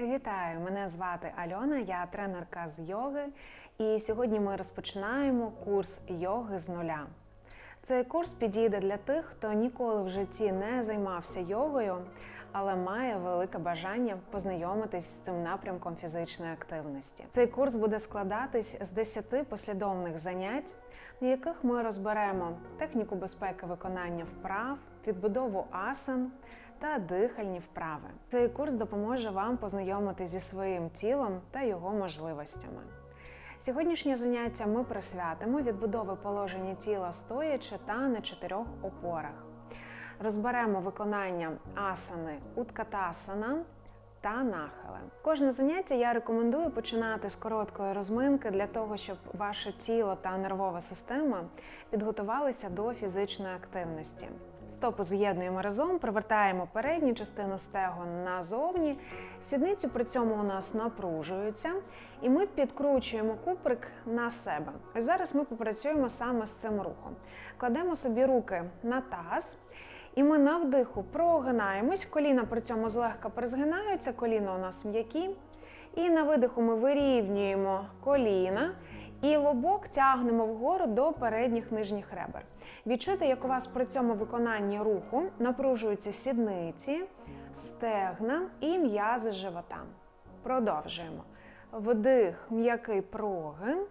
Вітаю! Мене звати Альона, я тренерка з йоги, і сьогодні ми розпочинаємо курс йоги з нуля. Цей курс підійде для тих, хто ніколи в житті не займався йогою, але має велике бажання познайомитись з цим напрямком фізичної активності. Цей курс буде складатись з 10 послідовних занять, на яких ми розберемо техніку безпеки виконання вправ, відбудову асан та дихальні вправи. Цей курс допоможе вам познайомитись зі своїм тілом та його можливостями. Сьогоднішнє заняття ми присвятимо відбудови положення тіла стоячи та на чотирьох опорах. Розберемо виконання асани уткатасана та нахили. Кожне заняття я рекомендую починати з короткої розминки для того, щоб ваше тіло та нервова система підготувалися до фізичної активності. Стопи з'єднуємо разом, привертаємо передню частину стегон назовні. Сідниці при цьому у нас напружуються, і ми підкручуємо куприк на себе. Ось зараз ми попрацюємо саме з цим рухом. Кладемо собі руки на таз. І ми на вдиху прогинаємось, коліна при цьому злегка призгинаються, коліна у нас м'які. І на видиху ми вирівнюємо коліна і лобок тягнемо вгору до передніх нижніх ребер. Відчуйте, як у вас при цьому виконанні руху напружуються сідниці, стегна і м'язи живота. Продовжуємо. Вдих, м'який прогин.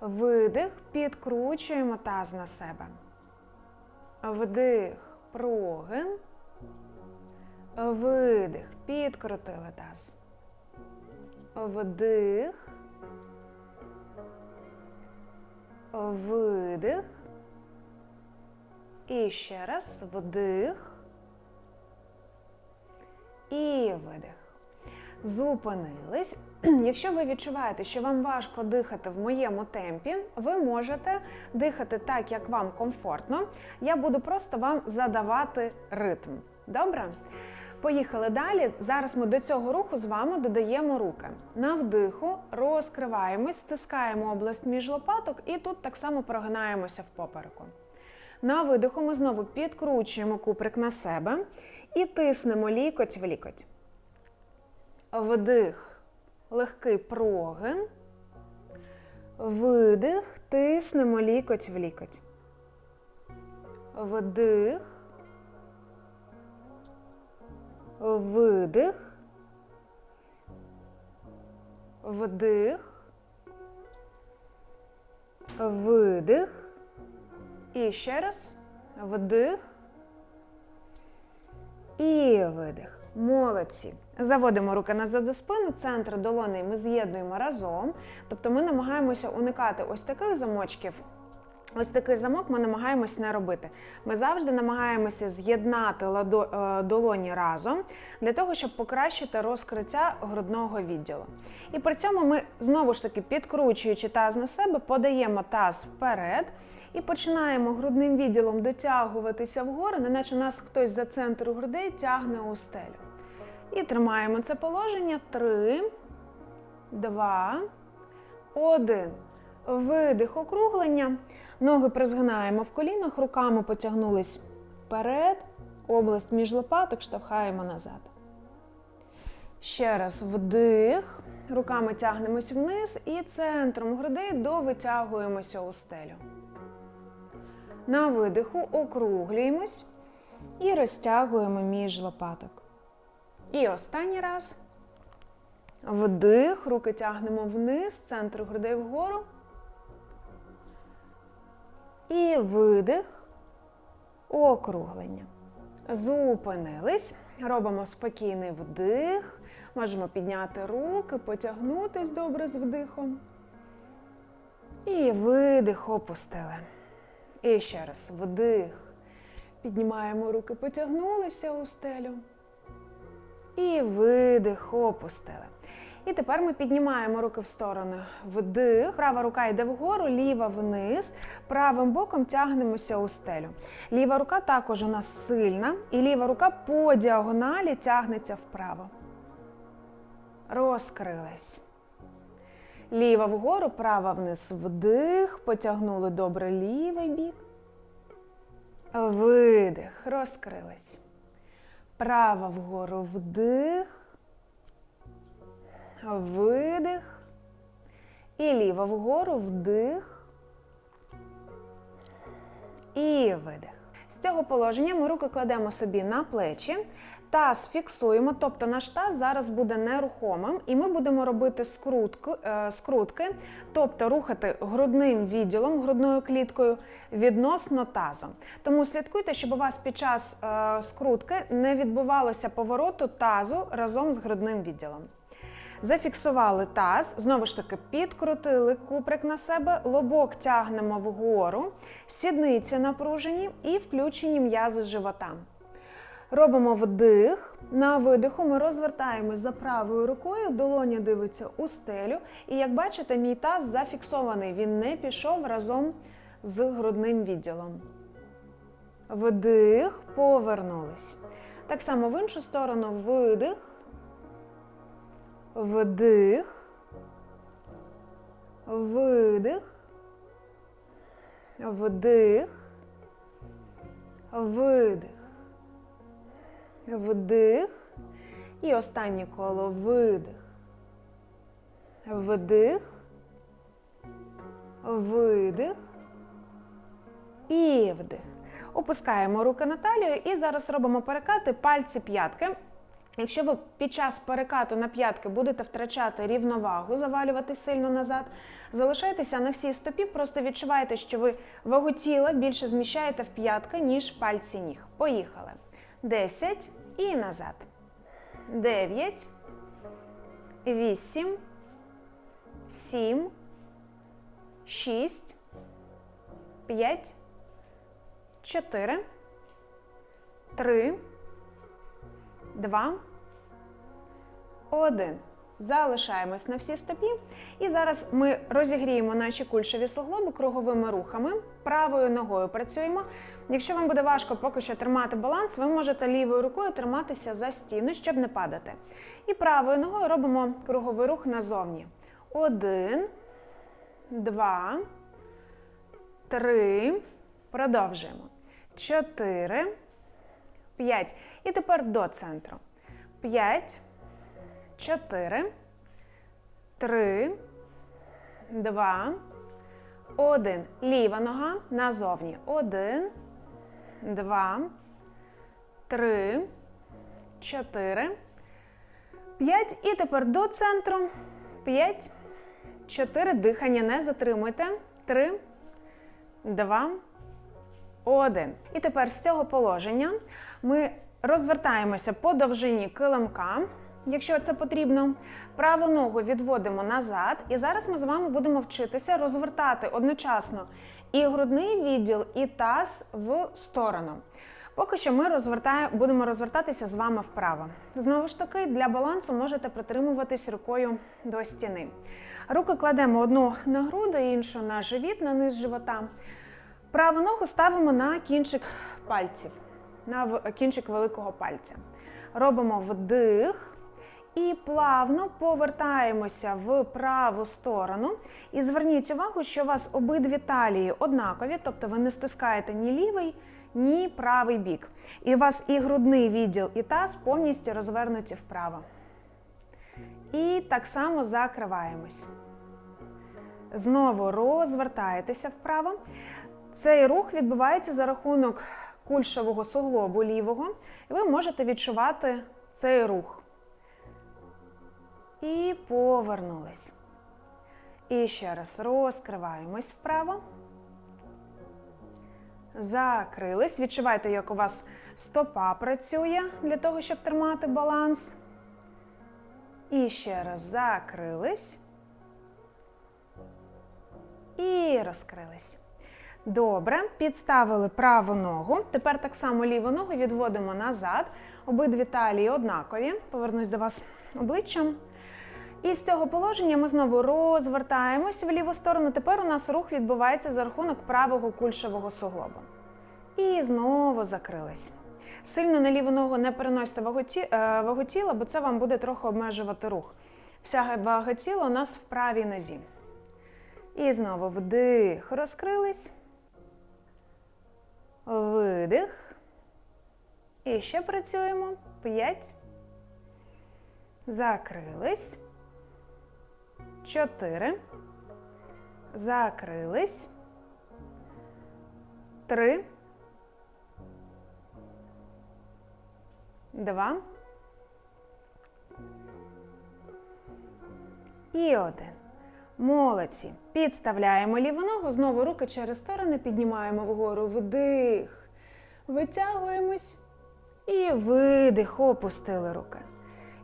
Видих, підкручуємо таз на себе. Вдих, прогин. Видих, підкрутили таз. Вдих. Видих. І ще раз вдих. І видих. Зупинились. Якщо ви відчуваєте, що вам важко дихати в моєму темпі, ви можете дихати так, як вам комфортно. Я буду просто вам задавати ритм. Добре? Поїхали далі. Зараз ми до цього руху з вами додаємо руки. На вдиху розкриваємось, стискаємо область між лопаток і тут так само прогинаємося в попереку. На видиху ми знову підкручуємо куприк на себе і тиснемо лікоть в лікоть. Вдих, легкий прогин. Видих, тиснемо лікоть в лікоть. Вдих. Видих. Вдих. Видих. І ще раз. Вдих. І видих. Молодці. Заводимо руки назад за спину, центр долони ми з'єднуємо разом. Тобто ми намагаємося уникати ось таких замочків. Ось такий замок ми намагаємось не робити. Ми завжди намагаємося з'єднати е, долоні разом для того, щоб покращити розкриття грудного відділу. І при цьому ми знову ж таки, підкручуючи таз на себе, подаємо таз вперед і починаємо грудним відділом дотягуватися вгору, неначе нас хтось за центр грудей тягне у стелю. І тримаємо це положення. Три, два, один. Видих округлення. Ноги призгинаємо в колінах, руками потягнулись вперед. Область між лопаток штовхаємо назад. Ще раз вдих. Руками тягнемось вниз і центром грудей довитягуємося у стелю. На видиху округлюємось і розтягуємо між лопаток. І останній раз. Вдих, руки тягнемо вниз, центр грудей вгору. І видих, округлення. Зупинились. Робимо спокійний вдих. Можемо підняти руки, потягнутись добре з вдихом. І видих, опустили. І ще раз вдих. Піднімаємо руки, потягнулися у стелю. І видих, опустили. І тепер ми піднімаємо руки в сторони. Вдих. Права рука йде вгору, ліва вниз. Правим боком тягнемося у стелю. Ліва рука також у нас сильна, і ліва рука по діагоналі тягнеться вправо. Розкрилась. Ліва вгору, права вниз. Вдих. Потягнули добре лівий бік. Видих. Розкрилась. Права вгору вдих. Видих. І ліва вгору, вдих. І видих. З цього положення ми руки кладемо собі на плечі, таз фіксуємо, тобто наш таз зараз буде нерухомим, і ми будемо робити скрутки, е, скрутки, тобто рухати грудним відділом, грудною кліткою відносно тазу. Тому слідкуйте, щоб у вас під час е, скрутки не відбувалося повороту тазу разом з грудним відділом. Зафіксували таз, знову ж таки, підкрутили куприк на себе, лобок тягнемо вгору, сідниці напружені і включені м'язи живота. Робимо вдих. На видиху ми розвертаємось за правою рукою, долоня дивиться у стелю. І як бачите, мій таз зафіксований. Він не пішов разом з грудним відділом. Вдих, повернулись. Так само в іншу сторону видих. Вдих. Видих. Вдих. Видих. Вдих. І останнє коло видих. Вдих. Видих. І вдих. Опускаємо руки на талію і зараз робимо перекати пальці п'ятки. Якщо ви під час перекату на п'ятки будете втрачати рівновагу, завалювати сильно назад, залишайтеся на всій стопі, просто відчувайте, що ви вагу тіла більше зміщаєте в п'ятки, ніж пальці ніг. Поїхали. 10 і назад. 9, 8, 7, 6, 5, 4, 3, 2, 1. Залишаємось на всі стопі. І зараз ми розігріємо наші кульшові суглоби круговими рухами. Правою ногою працюємо. Якщо вам буде важко поки що тримати баланс, ви можете лівою рукою триматися за стіну, щоб не падати. І правою ногою робимо круговий рух назовні. Один, два, три. Продовжуємо. Чотири. П'ять. І тепер до центру. П'ять. Чотири. Три. Два. Один. Ліва нога назовні. Один. Два. Три. Чотири. П'ять. І тепер до центру. П'ять. Чотири. Дихання не затримуйте. Три. Два. Один. І тепер з цього положення ми розвертаємося по довжині килимка, якщо це потрібно. Праву ногу відводимо назад. І зараз ми з вами будемо вчитися розвертати одночасно і грудний відділ, і таз в сторону. Поки що ми розвертаємо, будемо розвертатися з вами вправо. Знову ж таки, для балансу можете притримуватись рукою до стіни. Руки кладемо одну на груди, іншу на живіт, на низ живота. Праву ногу ставимо на кінчик пальців, на кінчик великого пальця. Робимо вдих і плавно повертаємося в праву сторону. І зверніть увагу, що у вас обидві талії однакові, тобто ви не стискаєте ні лівий, ні правий бік. І у вас і грудний відділ, і таз повністю розвернуті вправо. І так само закриваємось. Знову розвертаєтеся вправо. Цей рух відбувається за рахунок кульшового суглобу лівого, і ви можете відчувати цей рух. І повернулись. І ще раз розкриваємось вправо. Закрились. Відчувайте, як у вас стопа працює для того, щоб тримати баланс. І ще раз закрились. І розкрились. Добре, підставили праву ногу. Тепер так само ліву ногу відводимо назад. Обидві талії однакові. Повернусь до вас обличчям. І з цього положення ми знову розвертаємось в ліву сторону. Тепер у нас рух відбувається за рахунок правого кульшового суглоба. І знову закрились. Сильно на ліву ногу не переносьте вагу е, тіла, бо це вам буде трохи обмежувати рух. Вся вага тіла у нас в правій нозі. І знову вдих, розкрились. Видих. І ще працюємо. П'ять. Закрились. Чотири. Закрились. Три. Два. І один. Молодці. Підставляємо ліву ногу, знову руки через сторони піднімаємо вгору. Вдих. Витягуємось. І видих. Опустили руки.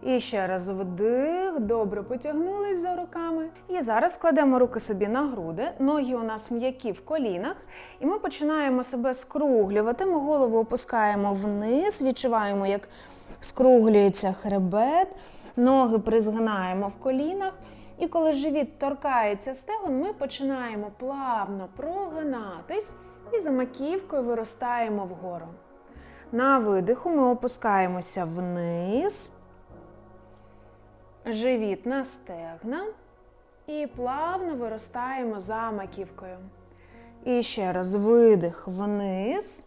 І ще раз вдих. Добре потягнулись за руками. І зараз кладемо руки собі на груди. Ноги у нас м'які в колінах. І ми починаємо себе скруглювати. Ми голову опускаємо вниз, відчуваємо, як скруглюється хребет. Ноги призгинаємо в колінах. І коли живіт торкається стегон, ми починаємо плавно прогинатись і за маківкою виростаємо вгору. На видиху ми опускаємося вниз, живіт на стегна і плавно виростаємо за маківкою. І ще раз видих вниз.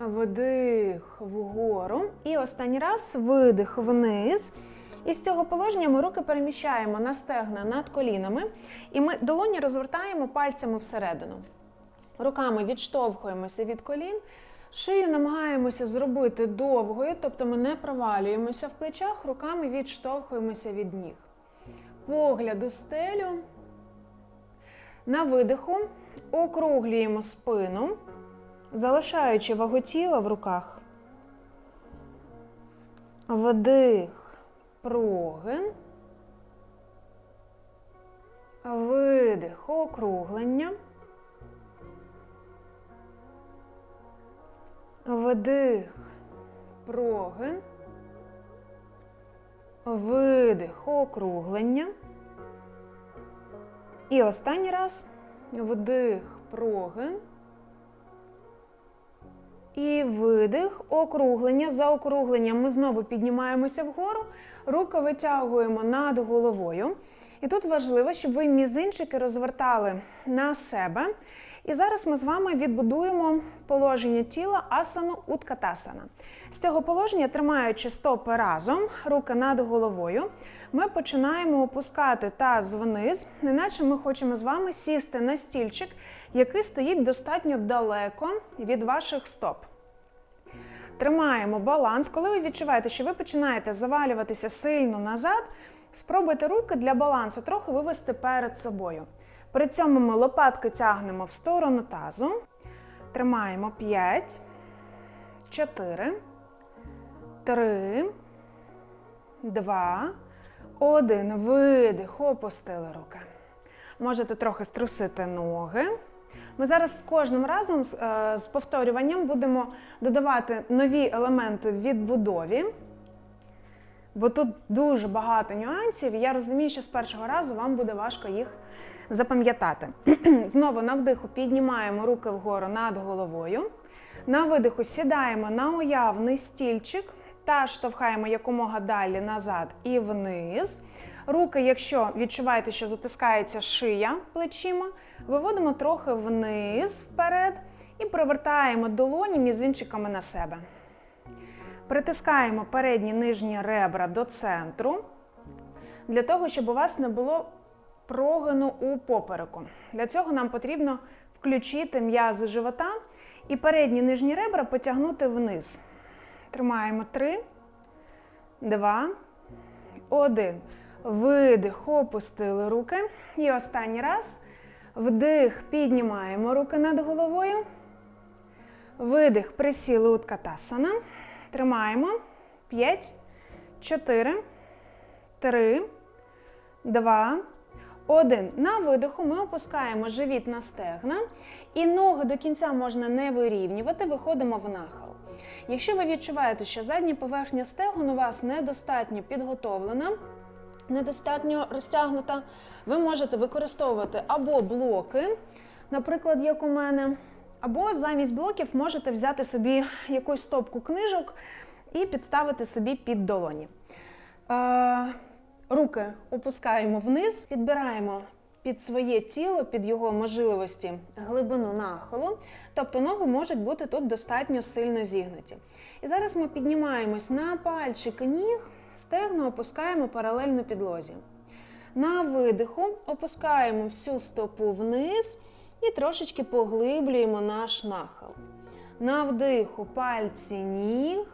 Вдих вгору. І останній раз видих вниз. І з цього положення ми руки переміщаємо на стегна над колінами, і ми долоні розвертаємо пальцями всередину. Руками відштовхуємося від колін, шию намагаємося зробити довгою, тобто ми не провалюємося в плечах, руками відштовхуємося від ніг. Погляд у стелю. На видиху округлюємо спину, залишаючи вагу тіла в руках. Вдих прогин, видих, округлення, вдих, прогин, видих, округлення. І останній раз вдих, прогин. І видих, округлення. За округленням ми знову піднімаємося вгору, руки витягуємо над головою. І тут важливо, щоб ви мізинчики розвертали на себе. І зараз ми з вами відбудуємо положення тіла асану уткатасана. З цього положення, тримаючи стопи разом, руки над головою, ми починаємо опускати таз вниз, неначе ми хочемо з вами сісти на стільчик, який стоїть достатньо далеко від ваших стоп. Тримаємо баланс. Коли ви відчуваєте, що ви починаєте завалюватися сильно назад, спробуйте руки для балансу трохи вивести перед собою. При цьому ми лопатки тягнемо в сторону тазу. Тримаємо 5, 4, 3, 2, 1. Видих. Опустили руки. Можете трохи струсити ноги. Ми зараз з кожним разом з, е, повторюванням будемо додавати нові елементи в відбудові, бо тут дуже багато нюансів, і я розумію, що з першого разу вам буде важко їх запам'ятати. Знову на вдиху піднімаємо руки вгору над головою. На видиху сідаємо на уявний стільчик та штовхаємо якомога далі назад і вниз. Руки, якщо відчуваєте, що затискається шия плечима, виводимо трохи вниз вперед і провертаємо долоні мізинчиками на себе. Притискаємо передні нижні ребра до центру, для того, щоб у вас не було прогину у попереку. Для цього нам потрібно включити м'язи живота і передні нижні ребра потягнути вниз. Тримаємо 3, 2, 1. Видих, опустили руки. І останній раз. Вдих, піднімаємо руки над головою. Видих, присіли уткатасана. Тримаємо. 5, 4, 3, 2, 1. На видиху ми опускаємо живіт на стегна. І ноги до кінця можна не вирівнювати, виходимо в нахил. Якщо ви відчуваєте, що задня поверхня стегон у вас недостатньо підготовлена, недостатньо розтягнута, ви можете використовувати або блоки, наприклад, як у мене, або замість блоків можете взяти собі якусь стопку книжок і підставити собі під долоні. Е, руки опускаємо вниз, підбираємо під своє тіло, під його можливості глибину нахилу. Тобто ноги можуть бути тут достатньо сильно зігнуті. І зараз ми піднімаємось на пальчики ніг, Стегно опускаємо паралельно підлозі. На видиху опускаємо всю стопу вниз і трошечки поглиблюємо наш нахил. На вдиху пальці ніг,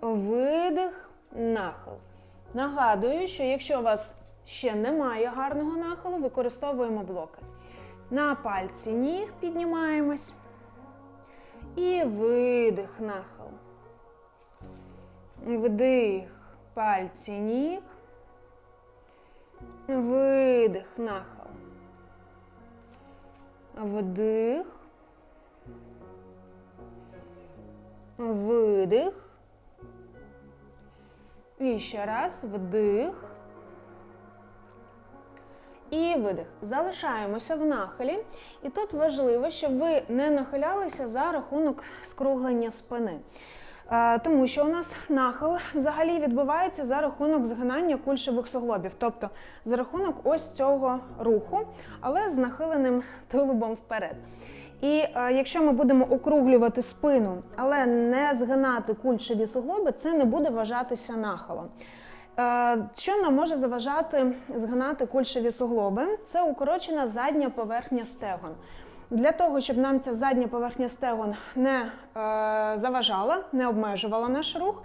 видих, нахил. Нагадую, що якщо у вас ще немає гарного нахилу, використовуємо блоки. На пальці ніг піднімаємось. І видих, нахил. Вдих, пальці ніг. Видих, нахил. Вдих. Видих. І ще раз вдих. І видих. Залишаємося в нахилі. І тут важливо, щоб ви не нахилялися за рахунок скруглення спини. Е, Тому що у нас нахил взагалі відбувається за рахунок згинання кульшових суглобів, тобто за рахунок ось цього руху, але з нахиленим тулубом вперед. І е, якщо ми будемо округлювати спину, але не згинати кульшові суглоби, це не буде вважатися нахилом. Е, Що нам може заважати згинати кульшові суглоби? Це укорочена задня поверхня стегон. Для того, щоб нам ця задня поверхня стегон не е, заважала, не обмежувала наш рух,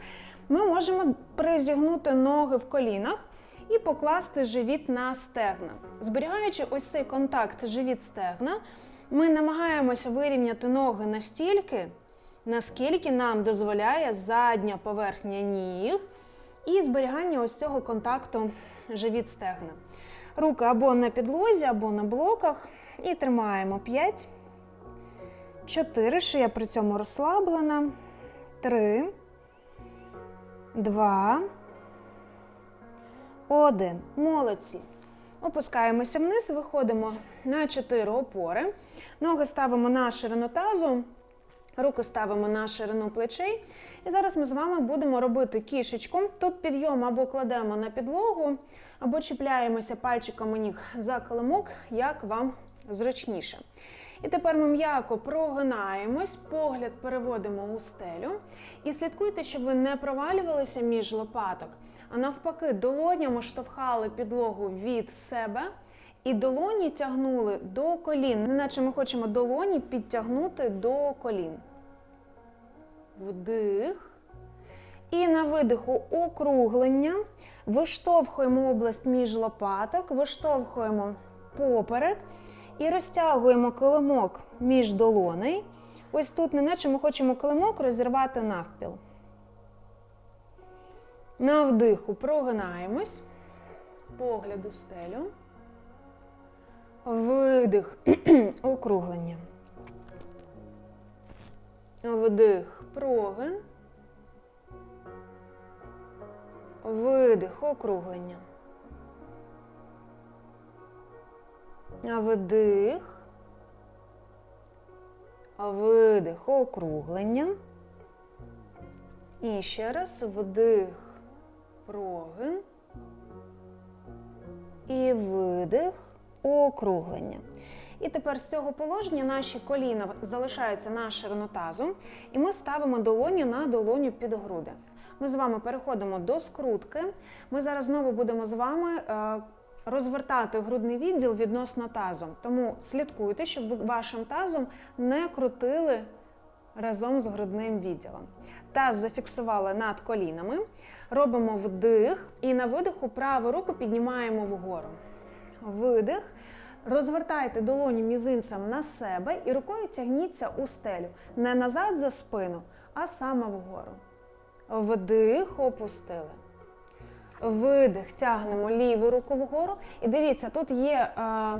ми можемо призігнути ноги в колінах і покласти живіт на стегна. Зберігаючи ось цей контакт живіт-стегна, ми намагаємося вирівняти ноги настільки, наскільки нам дозволяє задня поверхня ніг і зберігання ось цього контакту живіт-стегна. Руки або на підлозі, або на блоках. І тримаємо 5, 4, шия при цьому розслаблена. 3, 2, 1. Молодці. Опускаємося вниз, виходимо на 4 опори. Ноги ставимо на ширину тазу, руки ставимо на ширину плечей. І зараз ми з вами будемо робити кішечку. Тут підйом або кладемо на підлогу, або чіпляємося пальчиками ніг за килимок, як вам зручніше. І тепер ми м'яко прогинаємось, погляд переводимо у стелю. І слідкуйте, щоб ви не провалювалися між лопаток, а навпаки, долонями штовхали підлогу від себе. І долоні тягнули до колін, неначе ми хочемо долоні підтягнути до колін. Вдих. І на видиху округлення. Виштовхуємо область між лопаток, виштовхуємо поперек і розтягуємо килимок між долоней. Ось тут, неначе ми хочемо килимок розірвати навпіл. На вдиху прогинаємось, погляд у стелю. Видих, округлення. Вдих, прогин. Видих, округлення. Вдих. Видих, округлення. І ще раз вдих, прогин. І видих, округлення. І тепер з цього положення наші коліна залишаються на ширину тазу, і ми ставимо долоні на долоню під груди. Ми з вами переходимо до скрутки. Ми зараз знову будемо з вами е, розвертати грудний відділ відносно тазу. Тому слідкуйте, щоб ви вашим тазом не крутили разом з грудним відділом. Таз зафіксували над колінами. Робимо вдих і на видиху праву руку піднімаємо вгору. Видих. Розвертайте долоні мізинцем на себе і рукою тягніться у стелю. Не назад за спину, а саме вгору. Вдих, опустили. Видих, тягнемо ліву руку вгору. І дивіться, тут є е,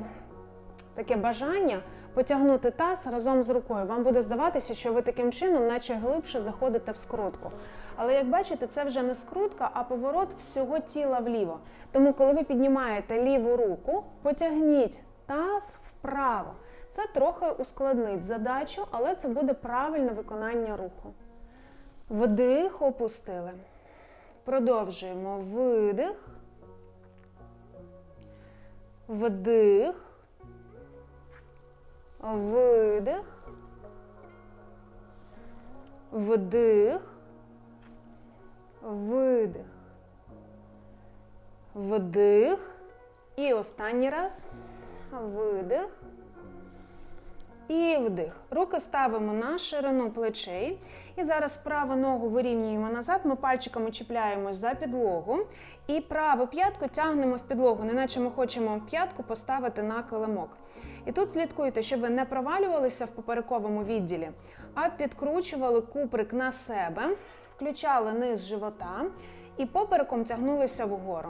таке бажання потягнути таз разом з рукою. Вам буде здаватися, що ви таким чином, наче глибше заходите в скрутку. Але як бачите, це вже не скрутка, а поворот всього тіла вліво. Тому, коли ви піднімаєте ліву руку, потягніть таз вправо. Це трохи ускладнить задачу, але це буде правильне виконання руху. Вдих, опустили. Продовжуємо видих. Вдих. Видих. Вдих. видих. Вдих. І останній раз. Видих. І вдих. Руки ставимо на ширину плечей. І зараз праву ногу вирівнюємо назад. Ми пальчиками чіпляємось за підлогу. І праву п'ятку тягнемо в підлогу, неначе ми хочемо п'ятку поставити на килимок. І тут слідкуйте, щоб ви не провалювалися в поперековому відділі, а підкручували куприк на себе, включали низ живота і попереком тягнулися вгору.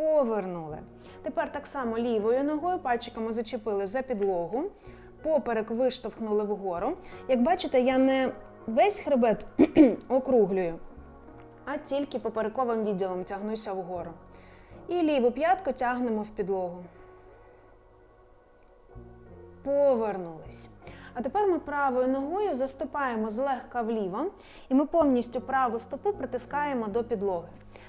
Повернули. Тепер так само лівою ногою пальчиками зачепили за підлогу, поперек виштовхнули вгору. Як бачите, я не весь хребет округлюю, а тільки поперековим відділом тягнуся вгору. І ліву п'ятку тягнемо в підлогу. Повернулись. А тепер ми правою ногою заступаємо злегка вліво, і ми повністю праву стопу притискаємо до підлоги.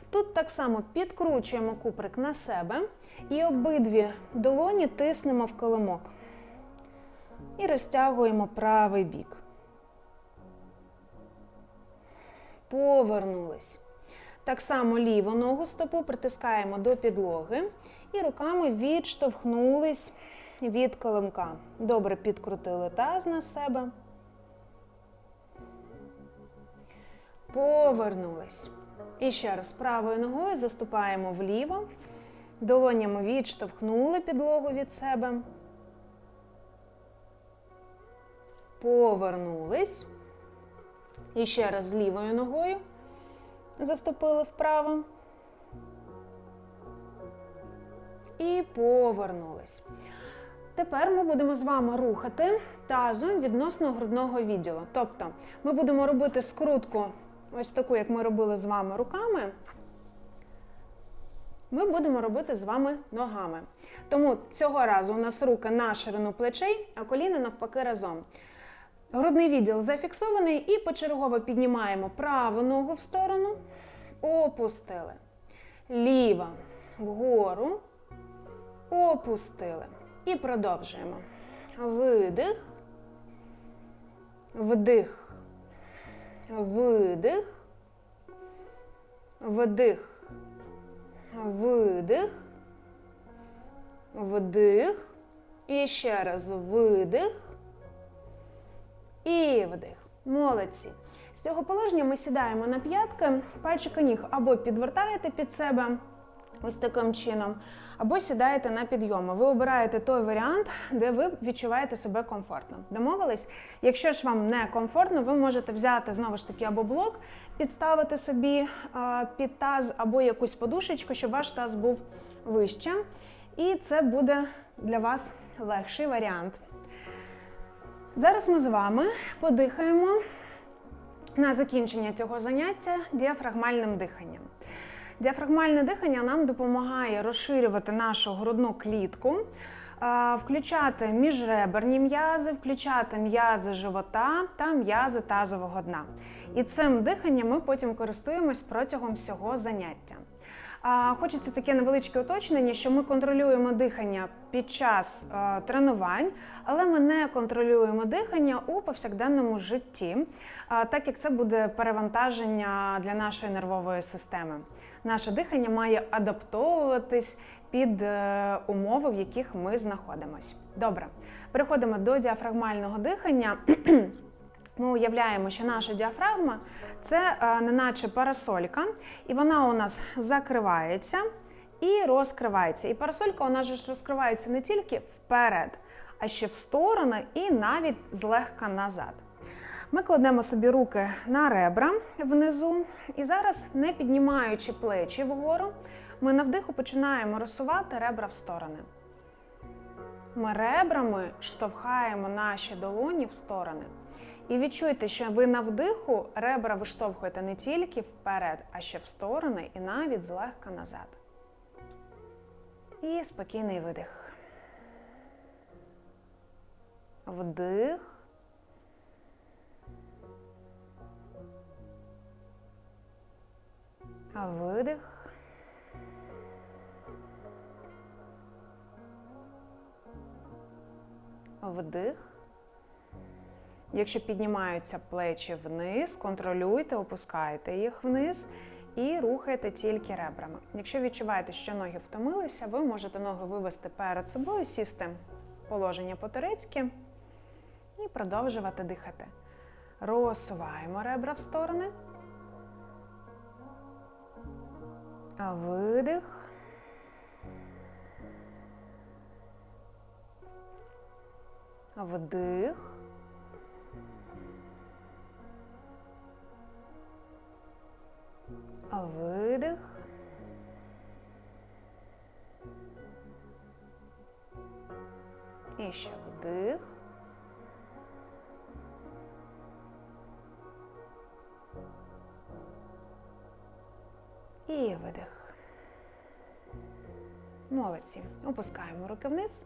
Тут так само підкручуємо куприк на себе і обидві долоні тиснемо в килимок. І розтягуємо правий бік. Повернулись. Так само ліву ногу стопу притискаємо до підлоги і руками відштовхнулись від килимка. Добре підкрутили таз на себе. Повернулись. І ще раз правою ногою заступаємо вліво. Долонями відштовхнули підлогу від себе. Повернулись. І ще раз лівою ногою заступили вправо. І повернулись. Тепер ми будемо з вами рухати тазом відносно грудного відділу. Тобто ми будемо робити скрутку, ось таку, як ми робили з вами руками. Ми будемо робити з вами ногами. Тому цього разу у нас руки на ширину плечей, а коліна навпаки разом. Грудний відділ зафіксований і почергово піднімаємо праву ногу в сторону, опустили. Ліва вгору, опустили. І продовжуємо. Видих, вдих, видих, вдих, видих, вдих. І ще раз видих. І вдих. Молодці. З цього положення ми сідаємо на п'ятки, пальчики ніг або підвертаєте під себе ось таким чином, або сідаєте на підйоми. Ви обираєте той варіант, де ви відчуваєте себе комфортно. Домовились? Якщо ж вам не комфортно, ви можете взяти знову ж таки або блок, підставити собі а, під таз, або якусь подушечку, щоб ваш таз був вище. І це буде для вас легший варіант. Зараз ми з вами подихаємо на закінчення цього заняття діафрагмальним диханням. Діафрагмальне дихання нам допомагає розширювати нашу грудну клітку, включати міжреберні м'язи, включати м'язи живота та м'язи тазового дна. І цим диханням ми потім користуємось протягом всього заняття. Хочеться таке невеличке уточнення, що ми контролюємо дихання під час е, тренувань, але ми не контролюємо дихання у повсякденному житті, е, так як це буде перевантаження для нашої нервової системи. Наше дихання має адаптовуватись під е, умови, в яких ми знаходимося. Добре, переходимо до діафрагмального дихання. Ми уявляємо, що наша діафрагма це е, неначе парасолька, і вона у нас закривається і розкривається. І парасолька у нас ж розкривається не тільки вперед, а ще в сторони і навіть злегка назад. Ми кладемо собі руки на ребра внизу, і зараз, не піднімаючи плечі вгору, ми на вдиху починаємо розсувати ребра в сторони. Ми ребрами штовхаємо наші долоні в сторони. І відчуйте, що ви на вдиху ребра виштовхуєте не тільки вперед, а ще в сторони і навіть злегка назад. І спокійний видих. Вдих. Видих. Вдих. Якщо піднімаються плечі вниз, контролюйте, опускайте їх вниз і рухайте тільки ребрами. Якщо відчуваєте, що ноги втомилися, ви можете ноги вивести перед собою, сісти в положення по-турецьки і продовжувати дихати. Розсуваємо ребра в сторони. Видих. Вдих. Видих. І ще вдих. І видих. Молодці. Опускаємо руки вниз.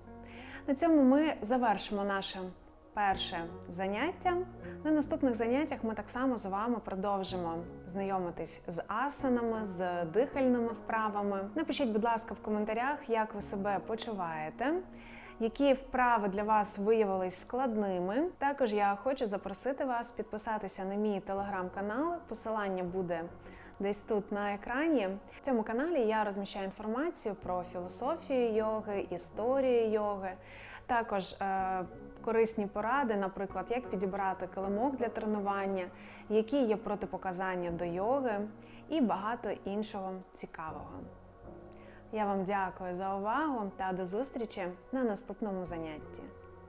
На цьому ми завершимо наше перше заняття. На наступних заняттях ми так само з вами продовжимо знайомитись з асанами, з дихальними вправами. Напишіть, будь ласка, в коментарях, як ви себе почуваєте. Які вправи для вас виявились складними? Також я хочу запросити вас підписатися на мій телеграм-канал. Посилання буде десь тут на екрані. В цьому каналі я розміщаю інформацію про філософію йоги, історію йоги, також е, корисні поради, наприклад, як підібрати килимок для тренування, які є протипоказання до йоги і багато іншого цікавого. Я вам дякую за увагу та до зустрічі на наступному занятті.